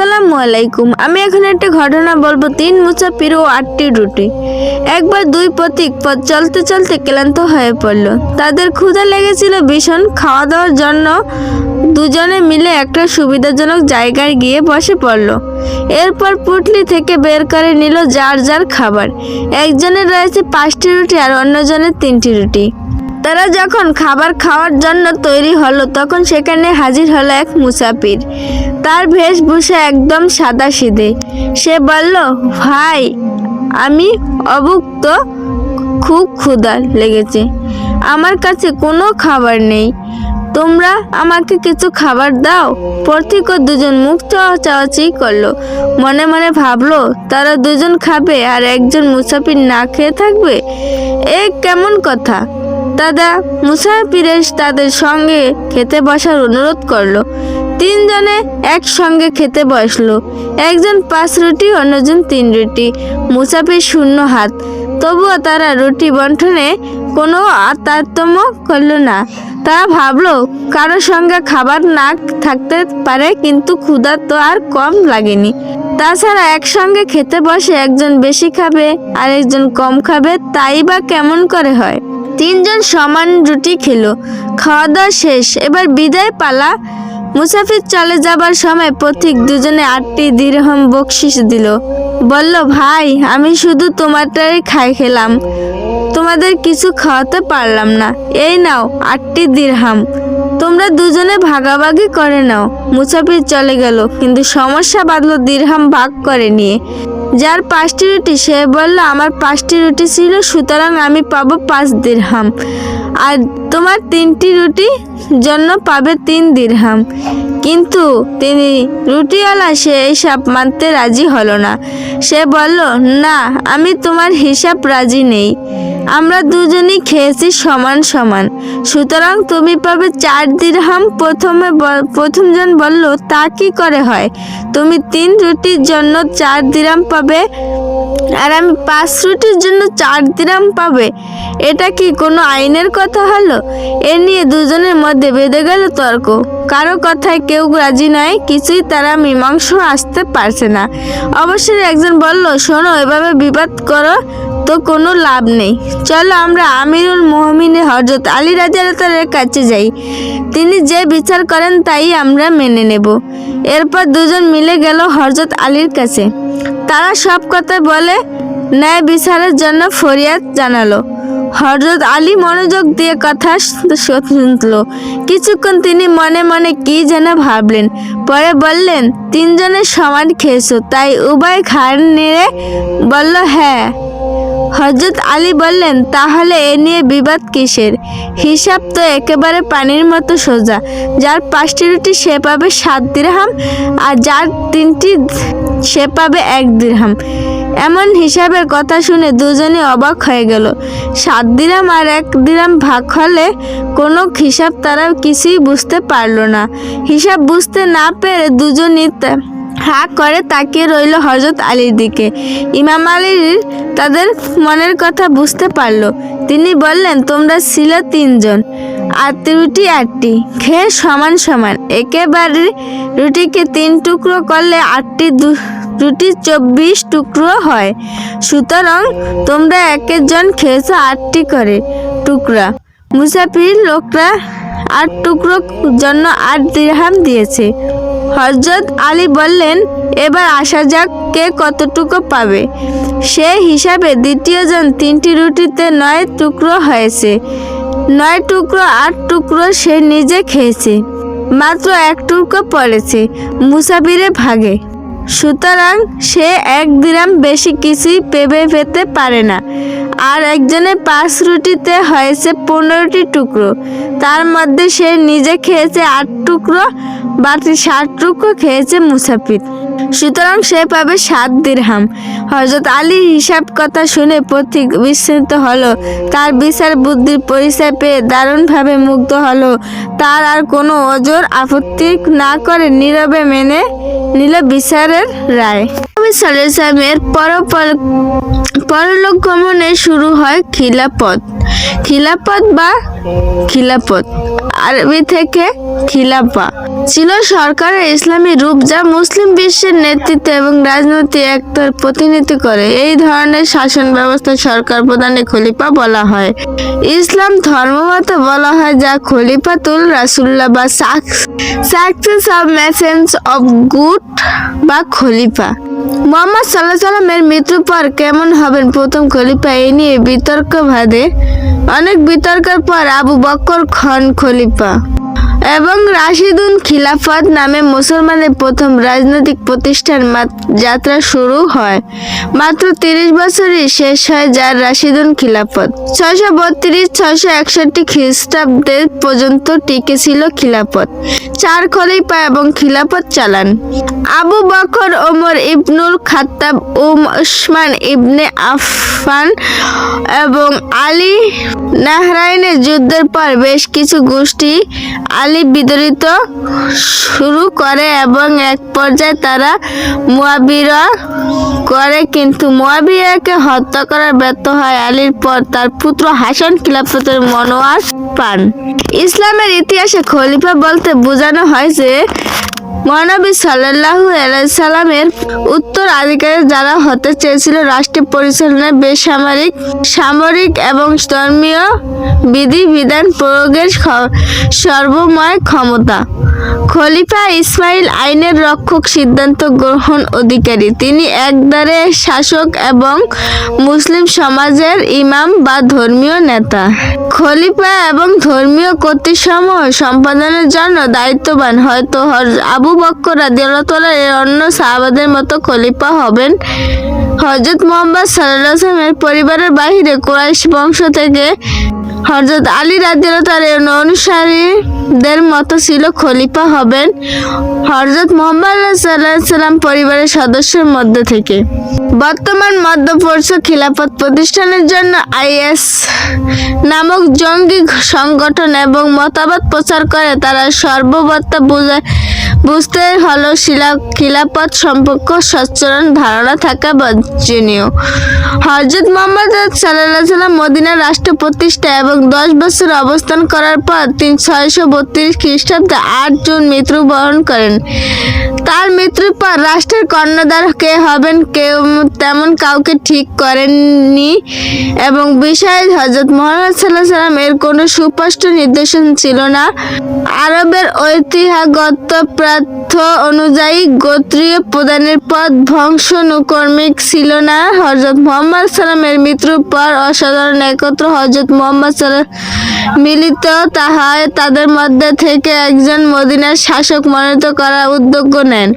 আসসালামু আলাইকুম। আমি এখন একটা ঘটনা বলব। তিন মুসাফির ও আটটি রুটি। একবার দুই পথিক পথ চলতে চলতে ক্লান্ত হয়ে পড়ল। তাদের ক্ষুধা লেগেছিল ভীষণ। খাওয়া দাওয়ার জন্য দুজনে মিলে একটা সুবিধাজনক জায়গায় গিয়ে বসে পড়ল। এরপর পুটলি থেকে বের করে নিল যার যার খাবার। একজনের রয়েছে পাঁচটি রুটি আর অন্যজনের তিনটি রুটি। তারা যখন খাবার খাওয়ার জন্য তৈরি হলো, তখন সেখানে হাজির হলো এক মুসাফির। তার বেশভূষা একদম সাদা সিধে। সে বলল, ভাই, আমি অভুক্ত খুব ক্ষুধা লেগেছে। আমার কাছে কোনো খাবার নেই। তোমরা আমাকে কিছু খাবার দাও। পথিক ও দুজন মুখ চাওয়াচাওয়াচি করল। মনে মনে ভাবলো, তারা দুজন খাবে আর একজন মুসাফির না খেয়ে থাকবে? এ কেমন কথা? দাদা মুসাফিরের তাদের সঙ্গে খেতে বসার অনুরোধ করল। তিনজনে একসঙ্গে খেতে বসল। একজন পাঁচ রুটি, অন্যজন তিন রুটি। মুসাফির শূন্য হাত। তবুও তারা রুটি বন্টনে কোনো তারতম্য করল না। তারা ভাবলো, কারও সঙ্গে খাবার না থাকতে পারে, কিন্তু ক্ষুধা তো আর কম লাগেনি। তাছাড়া একসঙ্গে খেতে বসে একজন বেশি খাবে আর একজন কম খাবে, তাই বা কেমন করে হয়? তিনজন সমান রুটি খেলো। খাওয়া দাওয়া শেষ। এবার বিদায় পালা। মুসাফির চলে যাবার সময় পথিক দুজনে আটটি দিরহম বকশিস দিল। বলল, ভাই, আমি শুধু তোমারটাই খাই খেলাম। তোমাদের কিছু খাওয়াতে পারলাম না। এই নাও আটটি দিরহাম তোমরা দুজনে ভাগাভাগি করে নাও। মুসাফির চলে গেল, কিন্তু সমস্যা বাঁধলো দিরহাম ভাগ করে নিয়ে। যার পাঁচটি রুটি, সে বলল, আমার পাঁচটি রুটি ছিল, সুতরাং আমি পাবো পাঁচ দিরহাম। আর তোমার তিনটি রুটি জন্য পাবে তিন দিরহাম। কিন্তু তিনি রুটিওয়ালা সে হিসাব মানতে রাজি হলো না। সে বলল, না, আমি তোমার হিসাব রাজি নেই। আমরা দুজনই খেয়েছি সমান সমান। সুতরাং তুমি পাবে চার দিরহাম। প্রথমে প্রথমজন বলল, তা কি করে হয়? তুমি তিন রুটির জন্য চার দিরাম পাবে আর আমি পাঁচ রুটির জন্য চার দিরাম পাবে। এটা কি কোনো আইনের কথা হলো? এ নিয়ে দুজনের মধ্যে বেঁধে গেল তর্ক। কারও কথায় কেউ রাজি নয় কিছুই তারা মীমাংস আসতে পারছে না। অবশ্যই একজন বলল, শোনো, এভাবে বিবাদ করো তো কোনো লাভ নেই। চলো আমরা আমিরুল মোহামিনে হজরত আলী রাজার কাছে যাই। তিনি যে বিচার করেন তাই আমরা মেনে নেব। এরপর দুজন মিলে গেল হজরত আলীর কাছে। তারা সব কথা বলে, ন্যায় বিচারের জন্য ফরিয়াদ জানালো। হজরত আলী মনোযোগ দিয়ে কথা শুনল। কিছুক্ষণ তিনি মনে মনে কি যেন ভাবলেন। পরে বললেন তিনজনের সমান খেয়েছো, তাই উভয় ঘাড় নেড়ে বলল হ্যাঁ। হজরত আলী বললেন, তাহলে এ নিয়ে বিবাদ কিসের? হিসাব তো একেবারে পানির মতো সোজা। যার পাঁচটি রুটি সে পাবে সাত দিরহাম, আর যার তিনটি সে পাবে এক দিরহাম। এমন হিসাবের কথা শুনে দুজনে অবাক হয়ে গেল। সাত দিরাম আর এক দিরাম ভাগ হলে কোনো হিসাব তারা কিছুই বুঝতে পারল না। হিসাব বুঝতে না পেরে দুজনই হা করে তাকিয়ে রইল হজরত আলীর দিকে। ইমাম আলীর তাদের মনের কথা বুঝতে পারল। তিনি বললেন, তোমরা ছিল তিনজন, আর রুটি আটটি খেয়ে সমান সমান। একেবারে রুটিকে তিন টুকরো করলে আটটি দু- রুটি চব্বিশ টুকরো হয়। সুতরাং তোমরা এক একজন খেয়েছো আটটি করে টুকরা। মুসাফির লোকরা আট টুকরো জন্য আট দিরহাম দিয়েছে। হজরত আলী বললেন, এবার আসা যাক কে কতটুকু পাবে। সে হিসাবে দ্বিতীয়জন তিনটি রুটিতে নয় টুকরো হয়েছে। নয় টুকরো, আট টুকরো সে নিজে খেয়েছে। মাত্র এক টুকরো পড়েছে মুসাফিরে ভাগে। সুতরাং সে এক দিরাম বেশি কিছুই পেবে পেতে পারে না। আর একজনের পাঁচ রুটিতে হয়েছে পনেরোটি টুকরো। তার মধ্যে সে নিজে খেয়েছে আট টুকরো, বাকি ষাট টুকরো খেয়েছে মুসাফির। সুতরাং সে পাবে সাত দিরহাম। হজরত আলী হিসাব কথা শুনে পথিক বিস্মিত হলো। তার বিচার বুদ্ধির পরিচয় পেয়ে দারুণভাবে মুগ্ধ হলো। তার আর কোনো ওজোর আপত্তি না করে নীরবে মেনে নিল বিচারের রায়। পর পরলোক গমনে শুরু হয় খিলাপথ খিলাপথ বা খিলাফত। আরবি থেকে খিলাফা। ছিল সরকারের ইসলামী রূপ যা মুসলিম বিশ্বের নেতৃত্ব এবং রাজনৈতিক একতার প্রতিনিধি করে। এই ধরনের শাসন ব্যবস্থা সরকার প্রধানে খলিফা বলা হয়। ইসলাম ধর্মমতে বলা হয় যা খলিফাতুল রাসুল্লাহ বা successor of messengers of God বা খলিফা। মোহাম্মদ সাল্লাহ সাল্লামের মৃত্যুর পর কেমন হবেন? প্রথম খলিফা এই নিয়ে বিতর্ক ভাদে অনেক বিতর্কের পর আবু বক্কর খন খলিফা। এবং রাশিদুন খিলাফত নামে মুসলমানের প্রথম রাজনৈতিক প্রতিষ্ঠান যাত্রা শুরু হয়। মাত্র তিরিশ বছরই শেষ হয় যার রাশিদুন খিলাফত। ছয়শো বত্রিশ, ছয়শো একষট্টি খ্রিস্টাব্দের পর্যন্ত টিকে ছিল খিলাফত। চার খলিফা এবং খিলাফত চালান। আবু বকর, ওমর ইবনুল খাত্তাব, উম, উসমান ইবনে আফফান এবং আলী নাহরাইনের যুদ্ধের পর বেশ কিছু গোষ্ঠী বিদরিত শুরু করে এবং এক পর্যায়ে তারা মুয়াবিরা করে, কিন্তু মুয়াবিয়াকে হত্যা করার ব্যর্থ হয় আলীর পর তার পুত্র হাসান খিলাফতের মনোয়ার পান। ইসলামের ইতিহাসে খলিফা বলতে বোঝানো হয় যে মহানবী সাল্লাহু সাল্লামের উত্তরাধিকারী যারা হতে চেয়েছিল রাষ্ট্র পরিচালনায় বেসামরিক, সামরিক এবং ধর্মীয় বিধিবিধান প্রয়োগের সর্বময় ক্ষমতা। খলিফা ইসমাইল আইনের রক্ষক সিদ্ধান্ত গ্রহণ অধিকারী। তিনি একদারে শাসক এবং মুসলিম সমাজের ইমাম বা ধর্মীয় নেতা। খলিফা এবং ধর্মীয় কর্তৃসমূহ সম্পাদনের জন্য দায়িত্ববান। হয়তো হজ- আবু বক্কর রাদিয়াল্লাহু এর অন্য সাহাবাদের মতো খলিফা হবেন। হজরত মোহাম্মদ সাল্লাহ আসলামের পরিবারের বাহিরে কুরাইশ বংশ থেকে হজরত আলী রাদিয়াল্লাহু তার অনুসারীদের মতো ছিল খলিফা হবেন। হজরত মোহাম্মদ সাল্লাম পরিবারের সদস্যের মধ্যে থেকে। বর্তমান মধ্যপ্রদেশ খিলাফত প্রতিষ্ঠানের জন্য আইএস নামক জঙ্গি সংগঠন এবং মতামত প্রচার করে তারা সর্ববত্তা বোঝায় বুঝতে হলো, শিলা খিলাফত সম্পর্ক সচরণ ধারণা থাকা বাঞ্ছনীয়। হজরত মোহাম্মদ সাল্লাহ সাল্লাম মদিনার রাষ্ট্র প্রতিষ্ঠা এবং দশ বছর অবস্থান করার পর তিন ছয়শো বত্রিশ খ্রিস্টাব্দে আট জুন মৃত্যুবরণ করেন। তার মৃত্যুর পর রাষ্ট্রের কর্ণধার কে হবেন কেউ তেমন কাউকে ঠিক করেননি এবং বিষয়ে হজরত মোহাম্মদ সাল্লাহ সাল্লাম এর কোনো সুস্পষ্ট নির্দেশন ছিল না। আরবের ঐতিহ্যগত প্রার্থ অনুযায়ী গোত্রীয় প্রধানের পদ বংশানুক্রমিক ছিল না। হজরত মোহাম্মদ সাল্লামের মৃত্যুর পর অসাধারণ একত্র হজরত মোহাম্মদ সাল্লাম মিলিত। তাহায় তাদের মধ্যে থেকে একজন মদিনার শাসক মনোনীত করার উদ্যোগ নেন।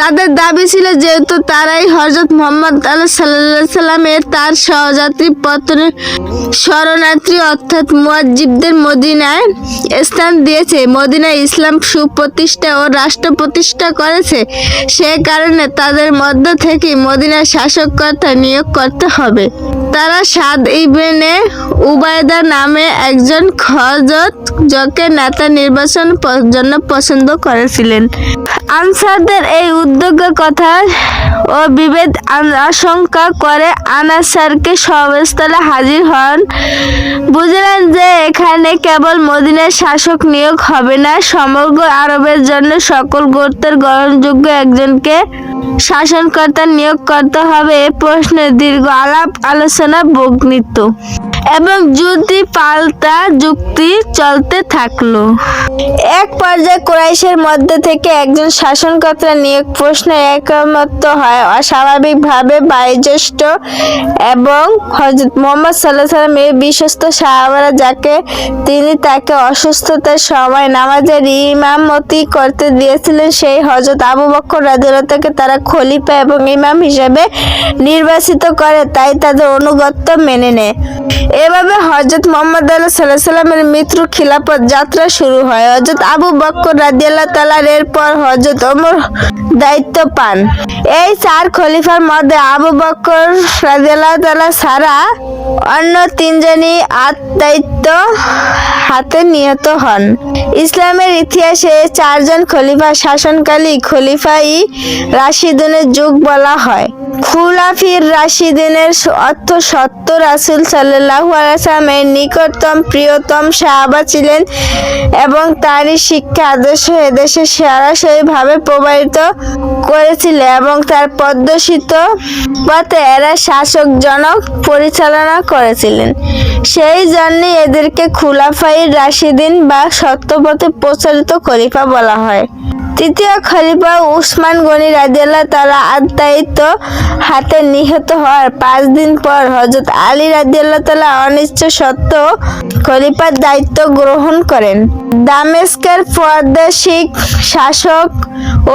তাদের দাবি ছিল যেহেতু তারাই হজরত মোহাম্মদ আল্লাহ সাল্লাহ সাল্লামের তার সহযাত্রী পত্র শরণার্থী অর্থাৎ মুয়াজ্জিবদের মদিনায় স্থান দিয়েছে। মদিনায় ইসলাম সুপ্রতিষ্ঠা ও রাষ্ট্র প্রতিষ্ঠা করেছে, সে কারণে তাদের মধ্য থেকে মদিনার শাসককর্তা নিয়োগ করতে হবে। তারা সাদ ইবেনে উবায়দা নামে একজন খজত জকে নেতা নির্বাচন জন্য পছন্দ করেছিলেন। আনসারদের এই উদ্যোগের কথা ও বিভেদ আশঙ্কা করে আনাসারকে সভাস্থলে হাজির হন। বুঝলেন যে এখানে কেবল মদিনার শাসক নিয়োগ হবে না, সমগ্র আরবের জন্য সকল গোত্রের গ্রহণযোগ্য একজনকে শাসনকর্তা নিয়োগ করতে হবে এ প্রশ্নে দীর্ঘ আলাপ, আলোচনা বগ্নিত এবং যুদ্ধি পাল্টা যুক্তি চলতে থাকল। এক পর্যায়ে কুরাইশের মধ্যে থেকে একজন শাসনকর্তা নিয়োগ প্রশ্নে একমত হয় অস্বাভাবিকভাবে বয়োজ্যেষ্ঠ এবং হজরত মোহাম্মদ সাল্লাহ সাল্লাম এর বিশ্বস্ত সাহাবারা যাকে তিনি তাকে অসুস্থতার সময় নামাজের ইমামতি করতে দিয়েছিলেন, সেই হজরত আবু বক্কর রাদিয়াল্লাহুকে তারা খলিফা এবং ইমাম হিসেবে নির্বাচিত করে, তাই তাদের অনুগত্য মেনে নেয়। এভাবে হজরত মোহাম্মদ আল্লাহ সাল্লাহ সাল্লামের মৃত্যুর খিলাফত যাত্রা শুরু হয়। হজরত আবু বক্কর রাদিয়াল্লাহ তালার এরপর হজরত ওমর দায়িত্ব পান। এই চার খলিফার মধ্যে আবু বক্কর রাদিয়াল্লাহ তালা ছাড়া অন্য তিনজনই আত দায়িত্ব হাতে নিহত হন। ইসলামের ইতিহাসে চারজন খলিফা শাসনকালী খলিফাই রাশিদুনের যুগ বলা হয়। খুলাফির রাশিদিনের অর্থ সত্য রাসুল সাল্লাহ আলাইসালামের নিকটতম প্রিয়তম সাহাবা ছিলেন এবং তারই শিক্ষা আদর্শ এদেশে সরাসরিভাবে প্রবাহিত করেছিল এবং তার পদ্মসিত পথে এরা শাসকজনক পরিচালনা করেছিলেন। সেই জন্যই এদেরকে খুলাফাই রাশিদিন বা সত্যপথে প্রচারিত খলিফা বলা হয়। তৃতীয় খলিফা উসমান গনি রাজিয়াল্লাহ তালা আদায়িত্ব হাতে নিহত হওয়ার পাঁচ দিন পর হজরত আলী রাজিয়াল্লাহ তালা অনিচ্ছ সত্ত্বেও খলিফার দায়িত্ব গ্রহণ করেন। দামেস্কের প্রাদেশিক শাসক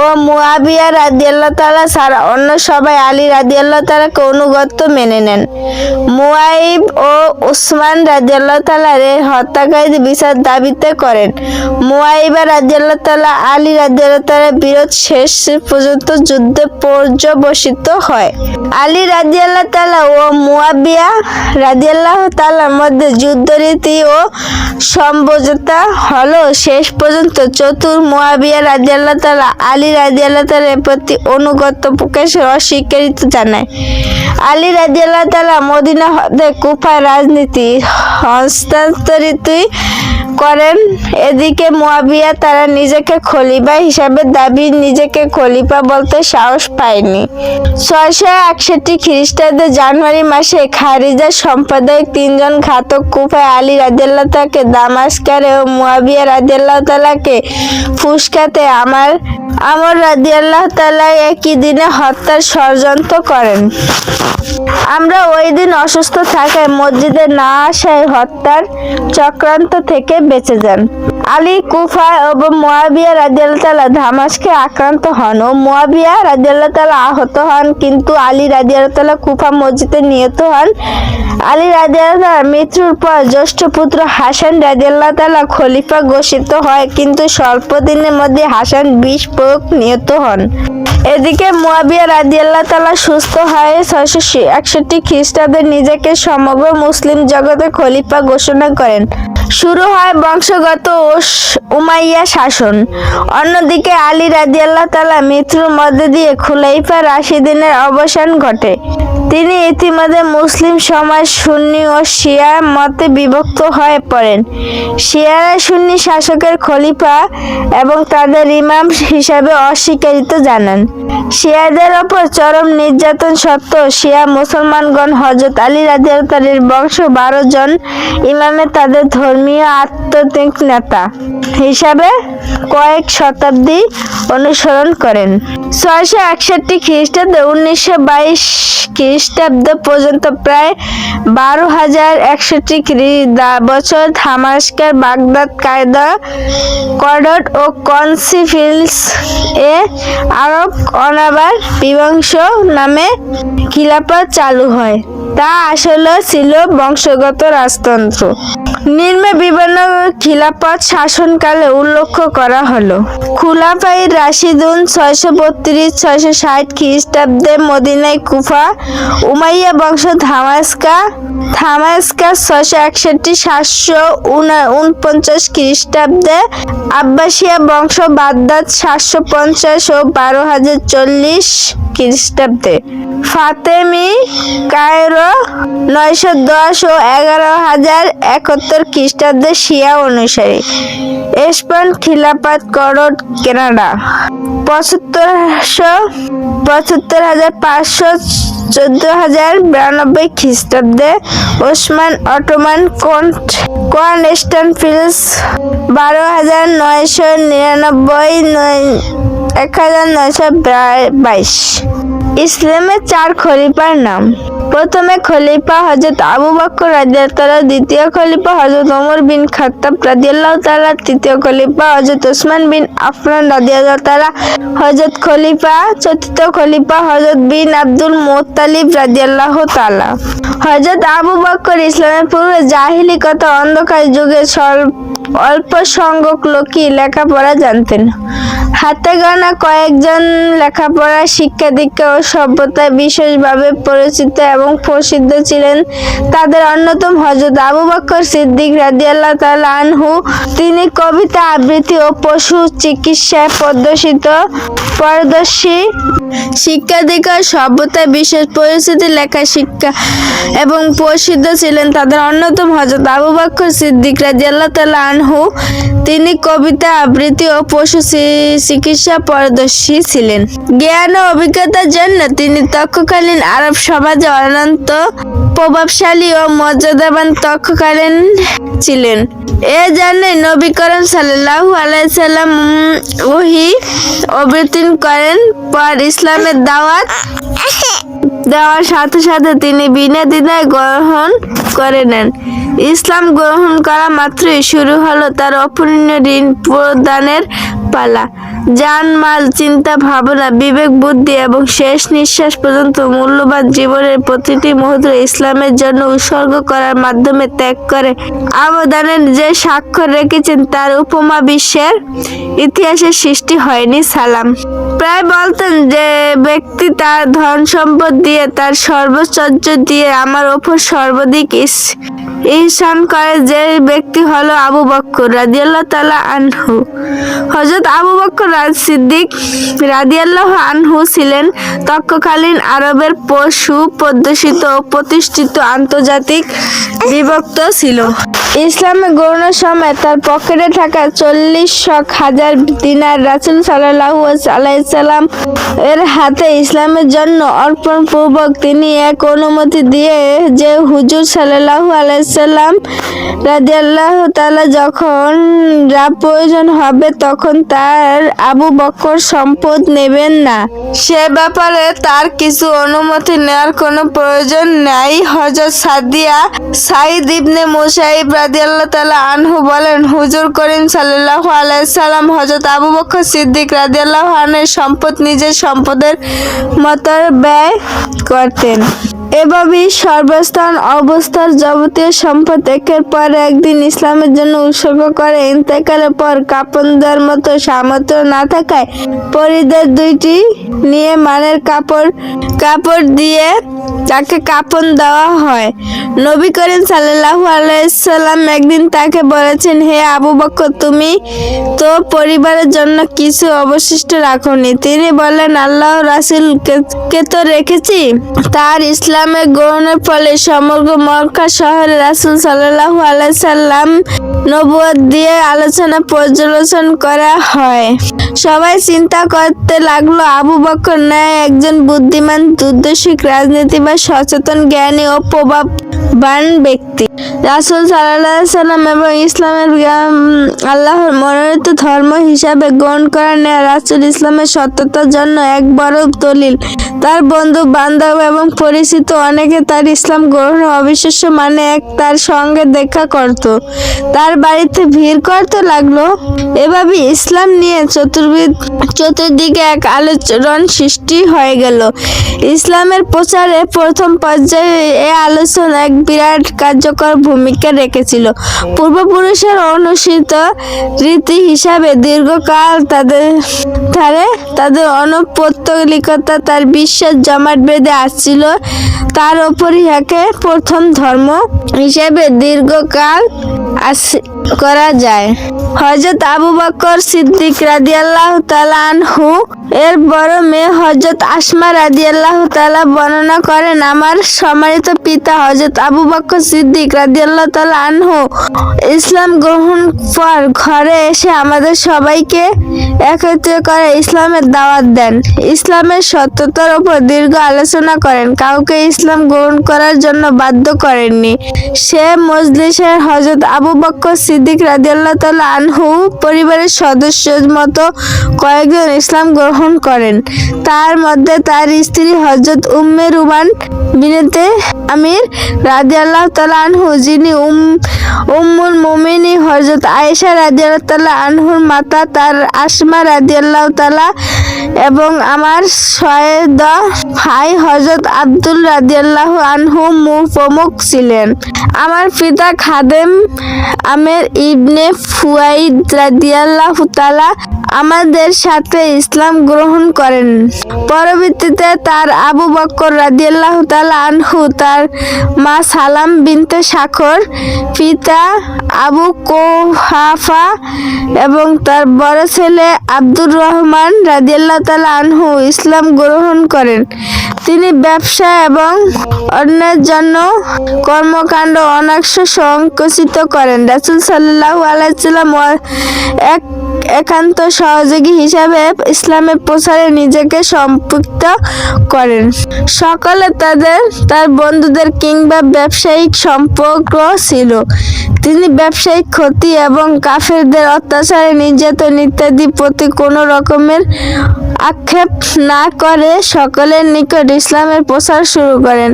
ও মুয়াবিয়া রাজিয়াল্লাহ তালা ছাড়া অন্য সবাই আলী রাজিয়াল্লাহ তালাকে অনুগত্য মেনে নেন। মুয়াইব ও উসমান রাজিয়াল্লাহ তালার হত্যাকারী বিচার দাবিতে করেন। মুয়াইবা রাজিয়াল্লাহ তালা আলী রাজিয়াল্লাহ তালার বিরোধ শেষ পর্যন্ত যুদ্ধে পর্যবসিত হয়। আলী রাজিয়াল্লাহ তালা ও মুয়াবিয়া রাজিয়াল্লাহ তালার মধ্যে যুদ্ধরীতি ও সম্বোজতা হলো শেষ পর্যন্ত চতুর মুয়াবিয়া রাজিয়াল্লাহ তালা আলী রাজিয়াল্লাহ তালার প্রতি অনুগত প্রকাশের অস্বীকৃতি জানায়। আলী রাজিয়াল্লাহ তালা মদিনা হতে কুফায় রাজনীতি হস্তান্তরিত করেন। এদিকে মুয়াবিয়া তারা নিজেকে খলিফা হিসাবে দাবি, নিজেকে খলিফা বলতে সাহস পায়নি। ছয়শো একষট্টি খ্রিস্টাব্দে জানুয়ারি মাসে খারিজা সম্প্রদায়ের তিনজন ঘাতক কুফায় আলী রাজিয়াল্লাহ তাকে দামাস্কারে ও মুয়াবিয়া রাজিয়াল্লাহ তালাকে ফুসকাতে আমার, আমর রাজিয়াল্লাহ তালা একই দিনে হত্যার ষড়যন্ত্র করেন। আমরা ওই দিন অসুস্থ থাকায় মসজিদে না আসায় হত্যার চক্রান্ত থেকে বেঁচে যান। আলী কুফা এবং মোয়াবিয়া রাজিয়াল্লাহ ধামাসকে আক্রান্ত হন ও মোয়াবিয়া রাজিয়াল্লাহ আহত হন, কিন্তু আলী রাজিয়াল্লাহ কুফা মসজিদে নিহত হন। আলী রাজিয়াল্লাহ মৃত্যুর পর জ্যেষ্ঠ পুত্র হাসান রাজিয়াল্লাহ তালা খলিফা ঘোষিত হয়, কিন্তু স্বল্প দিনের মধ্যে হাসান বিষ প্রয়োগ নিহত হন। এদিকে মুয়াবিয়া রাজি আল্লাহ তালা সুস্থ হয়ে ছয়শো একষট্টি খ্রিস্টাব্দে নিজেকে সমগ্র মুসলিম জগতে খলিফা ঘোষণা করেন। শুরু হয় বংশগত উমাইয়া শাসন। অন্যদিকে আলী রাজি আল্লাহ তালা মৃত্যুর মধ্যে দিয়ে খুলাইফা রাশিদিনের অবসান ঘটে। তিনি ইতিমধ্যে মুসলিম সমাজ, সুন্নি ও শিয়া মতে বিভক্ত হয়ে পড়েন। শিয়ারা সুন্নি শাসকের খলিফা এবং তাদের ইমাম হিসাবে অস্বীকারিত জানান। শিয়াদের ওপর চরম নির্যাতন সত্ত্বেও শিয়া মুসলমানগণ হজরত আলী রাজিয়ালের বংশ বারো জন ইমামে তাদের ধর্মীয় আত্মত্যাগ নেতা হিসাবে কয়েক শতাব্দী অনুসরণ করেন। ছয়শো একষট্টি খ্রিস্টাব্দে উনিশশো বাইশ খ্রিস্টাব্দ পর্যন্ত প্রায় বারো হাজার একষট্টি বছর থামাস্কার, বাগদাদ, কায়দা কডট ও কনসিফিলস এ আরব অনাবার বিবংশ নামে খিলাফত চালু হয়। তা আসলে ছিল বংশগত রাজতন্ত্র। নিম্নে বিভিন্ন খিলাফত শাসনকালে উল্লেখ করা হলো। খুলাফাই রাশিদুন ছয়শো বত্রিশ ছয়শো ষাট খ্রিস্টাব্দে মদিনায় কুফা, উমাইয়া বংশ ধামাস্কা থামাস্কা ছয়শো একষট্টি সাতশো উনপঞ্চাশ খ্রিস্টাব্দে আব্বাসিয়া বংশ বাগদাদ, সাতশো পঞ্চাশ ও বারো হাজার চল্লিশ খ্রিস্টাব্দে। ফাতেমি কায়রো নয়শো দশ ও এগারো হাজার একাত্তর খ্রিস্টাব্দে শিয়া অনুসারী। এসপান খিলাপাত করড কেনাডা। পঁচাত্তরশো পঁচাত্তর হাজার পাঁচশো চোদ্দ হাজার বিরানব্বই খ্রিস্টাব্দে Osman Ottoman Constantinople বারো হাজার নয়শো নিরানব্বই নয় এক হাজার নয়শো বাইশ। ইসলামের চার খলিফার নাম। প্রথমে খলিফা হজরত আবু বকর রাদিয়াল্লাহু দ্বিতীয় খলিফা হজরত ওমর বিন খাত্তাব রাদিয়াল্লাহু তাআলা, তৃতীয় খলিফা হজরত ওসমান বিন আফফান রাদিয়াল্লাহু তাআলা হজরত খলিফা, চতুর্থ খলিফা হজরত বিন আব্দুল মুত্তালিব রাদিয়াল্লাহু তাআলা। হজরত আবু বকর ইসলামের পূর্বে জাহিলি কথা অন্ধকার যুগে অল্প সংখ্যক লোকই লেখাপড়া জানতেন। হাতে গোনা কয়েকজন লেখাপড়া শিক্ষা দীক্ষা ও সভ্যতায় বিশেষভাবে পরিচিত এবং প্রসিদ্ধ ছিলেন তাদের অন্যতম হজরত আবু বকর সিদ্দিক রাজিয়াল্লাহ তাআলা আনহু। তিনি কবিতা আবৃত্তি ও পশু চিকিৎসায় প্রদর্শিত, পারদর্শী। শিক্ষা দীক্ষা সভ্যতা, বিশেষ পরিস্থিতি, লেখা শিক্ষা এবং প্রসিদ্ধ ছিলেন তাদের অন্যতম হজরত আবু বকর সিদ্দিক রাজিয়াল্লাহ তাআলা আনহু। তিনি কবিতা আবৃত্তি ও পশু চিকিৎসা পারদর্শী ছিলেন। জ্ঞান ও অভিজ্ঞতার জন্য তিনি তক্ষকালীন আরব সমাজে অনন্ত প্রভাবশালী ও মর্যাদাবান তক্ষকালীন ছিলেন। এ জন্যই নবী করিম সাল্লাল্লাহু আলাইহি সাল্লাম ওহি অবতীর্ণ করেন। পর ইসলামের দাওয়াত? দেওয়ার সাথে সাথে তিনি বিনা দ্বিধায় গ্রহণ করে নেন। ইসলাম গ্রহণ করা মাত্রই শুরু হলো তার অপূর্ণীয় ঋণ প্রদানের পালা। জান মাল, চিন্তা, ভাবনা, বিবেক, বুদ্ধি এবং শেষ নিঃশ্বাস পর্যন্ত মূল্যবান জীবনের প্রতিটি মুহূর্ত ইসলামের জন্য উৎসর্গ করার মাধ্যমে ত্যাগ করে অবদানের যে স্বাক্ষর রেখেছেন তার উপমা বিশ্বের ইতিহাসে সৃষ্টি হয়নি সালাম। প্রায় বলতেন যে ব্যক্তি তার ধন সম্পদ দিয়ে তার সর্বচর্য দিয়ে আমার ওপর সর্বাধিক ইহসান করে যে ব্যক্তি হলো আবু বক্কর রাদিয়াল্লাহ তাআলা আনহু। হযরত আবু বক্কর রাজ সিদ্দিক রাদিয়াল্লাহ আনহু ছিলেন তৎকালীন আরবের পশু প্রদর্শিত ও প্রতিষ্ঠিত আন্তর্জাতিক বিভক্ত ছিল। ইসলামে গ্রহণের সময় তার পকেটে থাকা চল্লিশ শখ হাজার দিনার রাসুল সাল্লাহু আলাইসাল্লাম এর হাতে ইসলামের জন্য অর্পণ পূর্বক তিনি এক অনুমতি দিয়ে যে হুজুর সাল্লাহু আলাইসাল্লাম রাজিয়াল্লাহ তালা যখন যা প্রয়োজন হবে তখন তার আবু বকর সম্পদ নেবেন না। সে ব্যাপারে তার কিছু অনুমতি নেওয়ার কোনো প্রয়োজন নাই। হজরত সাদিয়া সাইদ ইবনে মুসাইব রাদিয়াল্লাহু তালা আনহু বলেন, হুজুর করিম সাল্লাল্লাহু আলাইহি সাল্লাম হযরত আবু বকর সিদ্দিক রাদিয়াল্লাহু আনের সম্পদ নিজের সম্পদের মতো ব্যয় করতেন এভাবেই সর্বস্থান অবস্থার যাবতীয় সম্পদ একের পর একদিন ইসলামের জন্য উৎসর্গ করে ইন্তেকালের পর কাপন দেওয়ার মতো সামর্থ্য না থাকায় পরিদের দুইটি নিয়ে মানের কাপড় কাপড় দিয়ে তাকে কাপন দেওয়া হয়। নবী করিম সাল্লাল্লাহু আলাইসাল্লাম একদিন তাকে বলেছেন, হে আবু বকর, তুমি তো পরিবারের জন্য কিছু অবশিষ্ট রাখোনি। তিনি বলেন আল্লাহ রাসুল কে তো রেখেছি? তার ইসলামের গ্রহণের ফলে সমগ্র মক্কা শহরে রাসুল সাল্লাহ আলাইসাল্লাম নবুয়ত দিয়ে আলোচনা পর্যালোচনা করা হয়। সবাই চিন্তা করতে লাগল, আবু বকর ন্যায় একজন বুদ্ধিমান দুর্দশিক রাজনীতি বা সচেতন জ্ঞানী ও প্রভাববান ব্যক্তি। রাসুল সাল্লাহ সাল্লাম এবং ইসলামের আল্লাহর মনোনীত ধর্ম হিসাবে গ্রহণ করা নেয় রাসুল ইসলামের সত্যতার জন্য এক বড় দলিল। তার বন্ধু বান্ধব এবং পরিচিত অনেকে তার ইসলাম গ্রহণ অবিশ্বাস্য মানে এক তার সঙ্গে দেখা করত। তার বাড়িতে ভিড় করতে লাগল। এভাবে ইসলাম নিয়ে চতুর্বিদ চতুর্দিকে এক আলোচন সৃষ্টি হয়ে গেল। ইসলামের প্রচারে প্রথম পর্যায়ে এ আলোচনা এক বিরাট কার্যকর ভূমিকা রেখেছিল। পূর্বপুরুষের অনুসৃত রীতি হিসাবে দীর্ঘকাল তাদের ধারে তাদের অনুপত্তলিকতা তার বিশ্বাস জমাট বেঁধে আসছিল। তার ওপর ইহাকে প্রথম ধর্ম হিসেবে দীর্ঘকাল আস- করা যায়। হজরত আবু বকর সিদ্দিক রাদিয়াল্লাহ তাআলা আনহু, এর বড় মেয়ে হজরত আসমা রাদিয়াল্লাহ তাআলা বর্ণনা করেন, আমার সম্মানিত পিতা হজরত আবু বকর সিদ্দিক রাদিয়াল্লাহ তাআলা আনহু, ইসলাম গ্রহণ পর ঘরে এসে আমাদের সবাইকে একত্রিত করে ইসলামের দাওয়াত দেন। ইসলামের সত্যতার উপর দীর্ঘ আলোচনা করেন। কাউকে ইসলাম গ্রহণ করার জন্য বাধ্য করেননি। সে মজলিসের হজরত আবু বক্কর সিদ্দিক রাদিয়াল্লাহ তাআলা আনহু পরিবারের সদস্য মতো কয়েকজন ইসলাম গ্রহণ করেন। তার মধ্যে তার স্ত্রী হজরত উম্মে রুমান বিনতে আমির রাদিয়াল্লাহ তাআলা আনহু, যিনি উম, উম্মুল মুমিনি হজরত আয়েশা রাদিয়াল্লাহু তাআলা আনহুর মাতা, তার আসমা রাদিয়াল্লাহু তালা এবং আমার সয়েদ ভাই হজরত আব্দুল রাদিয়াল্লাহু আনহু প্রমুখ ছিলেন। আমার পিতা খাদেম আমের ইবনে ফুয়াইদ রাদিয়াল্লাহু তালা আমাদের সাথে ইসলাম গ্রহণ করেন। পরবর্তীতে তার আবু বক্কর রাদিয়াল্লাহু তালা আনহু তার মা সালাম বিনতে সাখর, পিতা আবু কোহাফা এবং তার বড় ছেলে আব্দুর রহমান রাদিয়াল্লাহু তাআলা আনহু ইসলাম গ্রহণ করেন। তিনি ব্যবসা এবং অন্যের জন্য কর্মকাণ্ড অনাক্ষ সংকুচিত করেন। রাসুল সাল্লাল্লাহু আলাইহি সাল্লাম এক একান্ত সহযোগী হিসাবে ইসলামের প্রচারে নিজেকে সম্পৃক্ত করেন। সকলে তাদের, তার বন্ধুদের কিংবা ব্যবসায়িক সম্পর্ক ছিল। তিনি ব্যবসায়িক ক্ষতি এবং কাফেরদের অত্যাচারে নির্যাতন ইত্যাদি প্রতি কোনো রকমের আক্ষেপ না করে সকলের নিকট ইসলামের প্রচার শুরু করেন।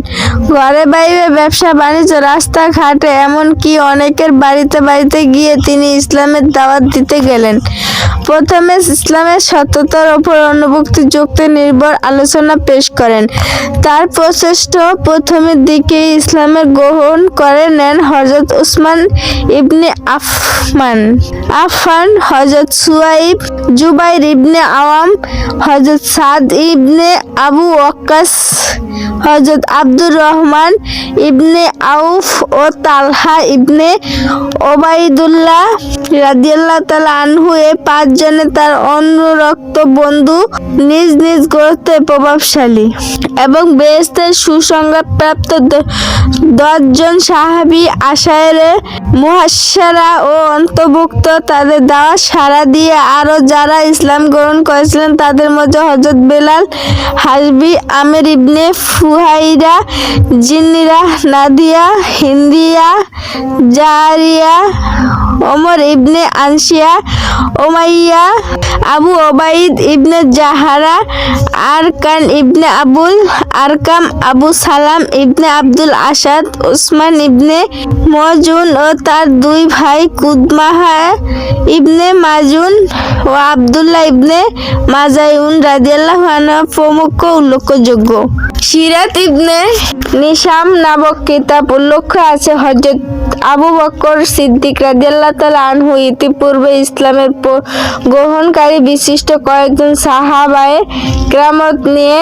ঘরে বাইরে ব্যবসা, বাণিজ্য, রাস্তাঘাটে এমনকি অনেকের বাড়িতে বাড়িতে গিয়ে তিনি ইসলামের দাওয়াত দিতে গেলেন। প্রথমে ইসলামের সত্যতার ওপর অনুভূক্তি যুক্তি নির্ভর আলোচনা পেশ করেন। তার প্রচেষ্টা প্রথমের দিকে ইসলামের গ্রহণ করে নেন হজরত উসমান ইবনে আফমান। আফান হজরত সুয়াইব জুবাইর ইবনে আওয়াম হজরত সাদ ইবনে আবু ওয়াক্কাস হজরত আব্দুর রহমান ইবনে আউফ ও তালহা ইবনে ওবাইদুল্লাহ রাদিয়াল্লাহ তাআলা আনহু এই পাঁচজনে তার অনুরক্ত বন্ধু নিজ নিজ গ্রন্থে প্রভাবশালী এবং বেহেস্তের সুসংবাদপ্রাপ্ত দ- দশজন সাহাবি আশায়রে মুহাসারা ও অন্তর্ভুক্ত তাদের দাওয়া সারা দিয়ে আরও যারা ইসলাম গ্রহণ করেছিলেন তাদের মধ্যে হজরত বেলাল হাসবি, আমের ইবনে ফুহাইরা, জিন্নিরা, নাদিয়া, হিন্দিয়া, জারিয়া, ওমর ইবনে আনসিয়া ওমাইয়া আবু ওবাইদ ইবনে জাহারা, আরকান ইবনে আবুল, আরকাম আবু সালাম ইবনে আব্দুল আসাদ ওসমান ইবনে মজুন ও তার দুই ভাই কুদমাহা ইবনে মাজুন ও আব্দুল্লাহ ইবনে মাজাইউন রাদিয়াল্লাহু আনহু প্রমুখ উল্লেখযোগ্য। সিরাত ইবনে নিশাম নামক কিতাব উল্লেখ আছে হজরত আবু বকর সিদ্দিক রাদিয়াল্লাহু তাআলা আনহু ইতিপূর্বে ইসলামের গ্রহণকারী বিশিষ্ট কয়েকজন সাহাবায়ে কেরামত নিয়ে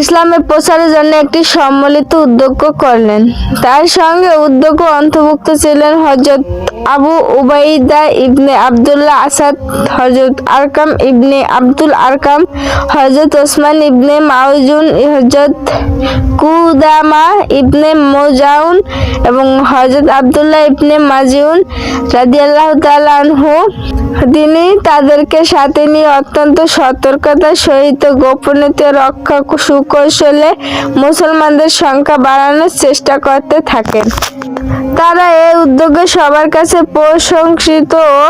ইসলামের প্রচারের জন্য একটি সম্মিলিত উদ্যোগ করলেন। তার সঙ্গে উদ্যোগ অন্তর্ভুক্ত ছিলেন হজরত আবু উবাইদা ইবনে আব্দুল্লাহ আসাদ হজরত আরকাম ইবনে আব্দুল আরকাম হজরত ওসমান ইবনে মাউজুন হজরত কুদামা ইবনে মোজাউন এবং হজরত আব্দুল্লাহ ইবনে মাজিউন রাদিয়াল্লাহু তাআলা আনহু, তিনি তাদেরকে সাথে নিয়ে অত্যন্ত সতর্কতার সহিত গোপনীয়তা রক্ষা সুকৌশলে মুসলমানদের সংখ্যা বাড়ানোর চেষ্টা করতে থাকেন। তারা এই উদ্যোগে সবার কাছে প্রশংসিত ও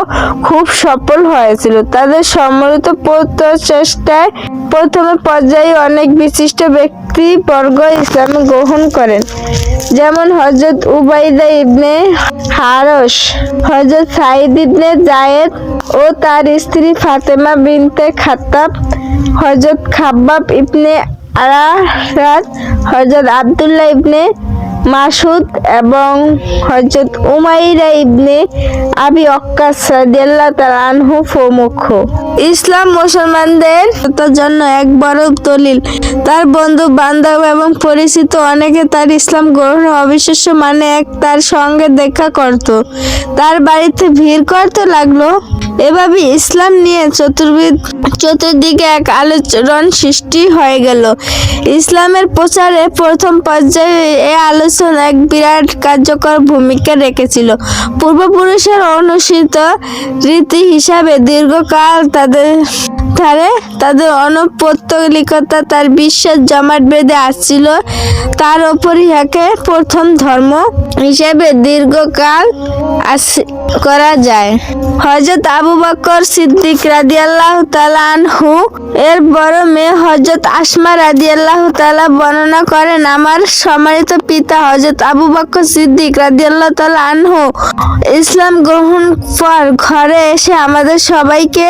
খুব সফল হয়েছিল। তাদের সম্মিলিত প্রচেষ্টায় প্রথমে পর্যায়ে অনেক বিশিষ্ট ব্যক্তিবর্গ ইসলাম গ্রহণ করেন, যেমন হজরত উবাইদা ইবনে হারস। হজরত সাইদ ইবনে জায়েদ ও তার স্ত্রী ফাতেমা বিনতে খাত্তাব হজরত খাব্বাব ইবনে আরাহাত হজরত আবদুল্লাহ ইবনে মাসুদ এবং হজরত উমাইরা ইবনে আবি অক্কাস আনহু প্রমুখ। ইসলাম মুসলমানদের জন্য এক বড় দলিল। তার বন্ধু বান্ধব এবং পরিচিত অনেকে তার ইসলাম গ্রহণ অবিশ্বাস্য মানে এক তার সঙ্গে দেখা করত। তার বাড়িতে ভিড় করতে লাগল। এভাবে ইসলাম নিয়ে চতুর্বিদ চতুর্দিকে এক আলোচন সৃষ্টি হয়ে গেল। ইসলামের প্রচারে প্রথম পর্যায়ে এ আলোচনা এক বিরাট কার্যকর ভূমিকা রেখেছিল। পূর্বপুরুষের অনুসৃত রীতি হিসাবে দীর্ঘকাল তাদের ধারে তাদের অনপত্তলিকতা, তার বিশ্বাস জমাট বেঁধে আসছিল। তার ওপর ইহাকে প্রথম ধর্ম হিসেবে দীর্ঘকাল করা যায়। হজরত আবু বকর সিদ্দিক রাদিয়াল্লাহু তাআলা আনহু, এর বড় মেয়ে হজরত আসমা রাদিয়াল্লাহু তালা বর্ণনা করেন, আমার সম্মানিত পিতা হজরত আবু বকর সিদ্দিক রাদিয়াল্লাহু তাআলা আনহু, ইসলাম গ্রহণ পর ঘরে এসে আমাদের সবাইকে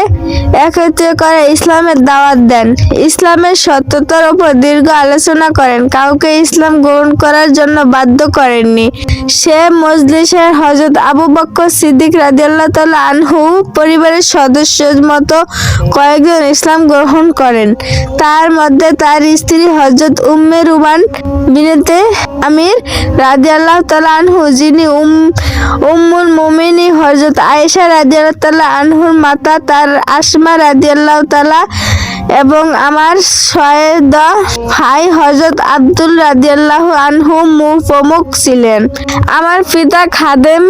একত্রিত করে ইসলামের দাওয়াত দেন। ইসলামের সত্যতার উপর দীর্ঘ আলোচনা করেন। কাউকে ইসলাম গ্রহণ করার জন্য বাধ্য করেননি। সে মজলিসের হজরত আবু বক্কর সিদ্দিক রাদিয়াল্লাহু তাআলা আনহু পরিবারের সদস্যের মতো কয়েকজন ইসলাম গ্রহণ করেন। তার মধ্যে তার স্ত্রী হজরত উম্মে রুমান বিনতে আমির রাদিয়াল্লাহু তাআলা আনহু, যিনি উম, উম্মুল মুমিনি হজরত আয়েশা রাদিয়াল্লাহু তাআলা আনহুর মাতা, তার আসমা রাদিয়াল্লাহু তাআলা এবং আমার সয়েদ ভাই হজরত আব্দুল রাদিয়াল্লাহু আনহু প্রমুখ ছিলেন। আমার পিতা খাদেম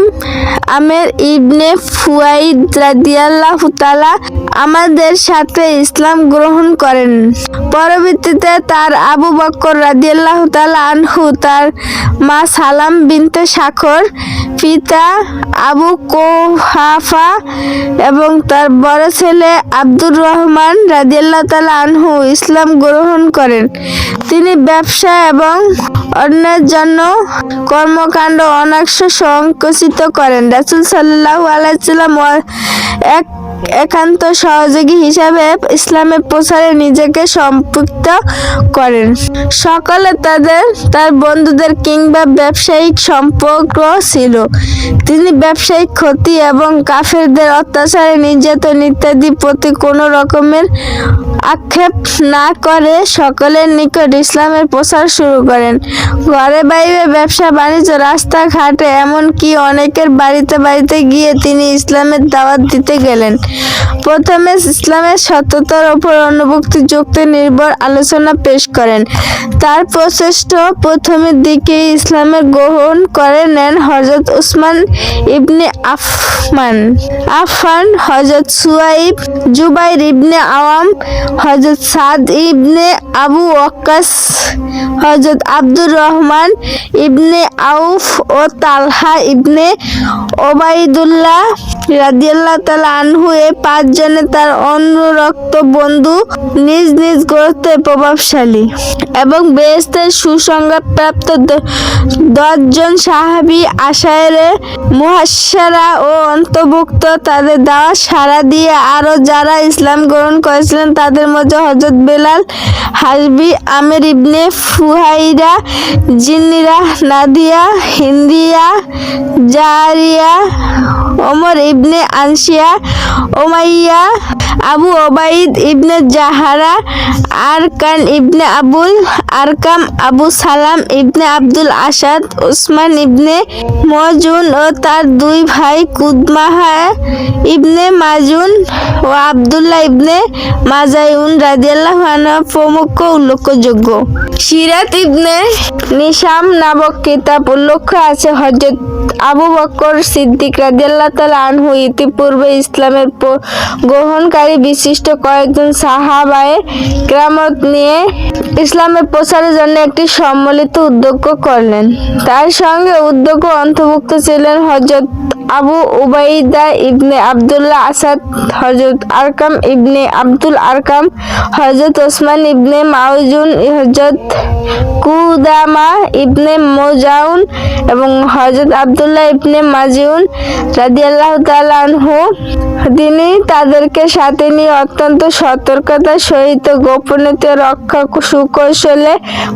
আমের ইবনে ফুয়াইদ রাদিয়াল্লাহু তাআলা আমাদের সাথে ইসলাম গ্রহণ করেন। পরবর্তীতে তার আবু বক্কর রাদিয়াল্লাহু তাআলা আনহু, তার মা সালাম বিনতে সাখর, পিতা আবু কোহাফা এবং তার বড় ছেলে আব্দুর রহমান রাদিয়াল্লাহু আনহু ইসলাম গ্রহণ করেন। তিনি ব্যবসা এবং অন্যের জন্য কর্মকাণ্ড অনাক্ষ সংকুচিত করেন। রাসুল সাল্লাহ আলাইসাল্লাম এক একান্ত সহযোগী হিসাবে ইসলামের প্রচারে নিজেকে সম্পৃক্ত করেন। সকলে তাদের, তার বন্ধুদের কিংবা ব্যবসায়িক সম্পর্ক ছিল। তিনি ব্যবসায়িক ক্ষতি এবং কাফেরদের অত্যাচারে নির্যাতন ইত্যাদি প্রতি কোনো রকমের আক্ষেপ না করে সকলের নিকট ইসলামের প্রচার শুরু করেন। ঘরে বাইরে ব্যবসা, বাণিজ্য, রাস্তাঘাটে এমনকি অনেকের বাড়িতে বাড়িতে গিয়ে তিনি ইসলামের দাওয়াত দিতে গেলেন। প্রথমে ইসলামের সত্যতার ওপর অনুভূক্তি যুক্তি নির্ভর আলোচনা পেশ করেন। তার প্রচেষ্টা প্রথমের দিকে ইসলামের গ্রহণ করে নেন হজরত উসমান ইবনে আফমান আফান হজরত সুয়াইব, জুবাইর ইবনে আওয়াম হজরত সাদ ইবনে আবু ওয়াক্কাস হজরত আব্দুর রহমান ইবনে আউফ ও তালহা ইবনে ওবাইদুল্লাহ রাদিয়াল্লাহু তাআলা আনহু পাঁচজনে তার অনুরক্ত বন্ধু নিজ নিজ গ্রন্থে প্রভাবশালী এবং বেহেস্তের সুসংবাদপ্রাপ্ত দশজন সাহাবি আশায়রে মুহাসারা ও অন্তর্ভুক্ত তাদের দেওয়া সাড়া দিয়ে আরও যারা ইসলাম গ্রহণ করেছিলেন তাদের মধ্যে হজরত বেলাল হাসবি, আমের ইবনে ফুহাইরা, জিন্নিরা, নাদিয়া, হিন্দিয়া, জারিয়া, ওমর ইবনে আনসিয়া ওমাইয়া আবু ওবাইদ ইবনে জাহারা, আরকান ইবনে আবুল, আরকাম আবু সালাম ইবনে আব্দুল আসাদ, উসমান ইবনে মজুন ও তার দুই ভাই কুদমাহা ইবনে মাজুন ও আব্দুল্লাহ ইবনে মাজাইউন রাদিয়াল্লাহু আনহু প্রমুখ উল্লেখযোগ্য। সিরাত ইবনে নিশাম নামক কিতাব উল্লেখ আছে হজরত আবু বকর সিদ্দিক রাদিয়াল্লাহু তালা আনহু ইতিপূর্বে ইসলামের গ্রহণকারী বিশিষ্ট কয়েকজন সাহাবায়ে কেরামত নিয়ে ইসলামের প্রচারের জন্য একটি সম্মিলিত উদ্যোগ করলেন। তার সঙ্গে উদ্যোগ অন্তর্ভুক্ত ছিলেন হজরত আবু উবাইদা ইবনে আব্দুল্লাহ আসাদ হজরত আরকাম ইবনে আব্দুল আরকাম হজরত ওসমান ইবনে মাউজুন হজরত কুদামা ইবনে মোজাউন এবং হজরত আব্দুল্লাহ ইবনে মাজিউন রাদিয়াল্লাহু তাআলা আনহু, তিনি তাদেরকে সাথে নিয়ে অত্যন্ত সতর্কতার সহিত গোপনীয়তা রক্ষা সুকৌশলে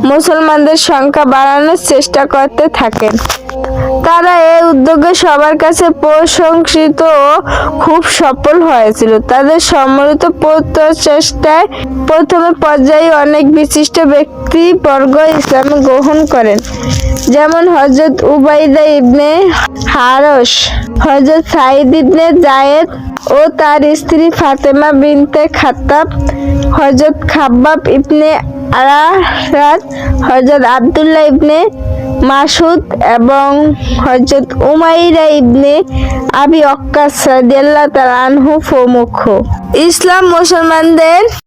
মুসলমানদের সংখ্যা বাড়ানোর চেষ্টা করতে থাকেন। তারা এই উদ্যোগে সবার কাছে প্রশংসিত ও খুব সফল হয়েছিল। তাদের সম্মিলিত প্রচেষ্টায় প্রথমে পর্যায়ে অনেক বিশিষ্ট ব্যক্তিবর্গ ইসলাম গ্রহণ করেন, যেমন হজরত উবাইদা ইবনে হারস হজরত সাইদ ইবনে জায়েদ ও তার স্ত্রী ফাতেমা বিনতে খাত্তাব হজরত খাব্বাব ইবনে আরারাত হজরত আব্দুল্লাহ ইবনে মাসুদ এবং হজরত উমাইরা ইবনে আবি অক্কাস রাদিয়াল্লাহু তাআলা আনহু প্রমুখ। ইসলাম মুসলমানদের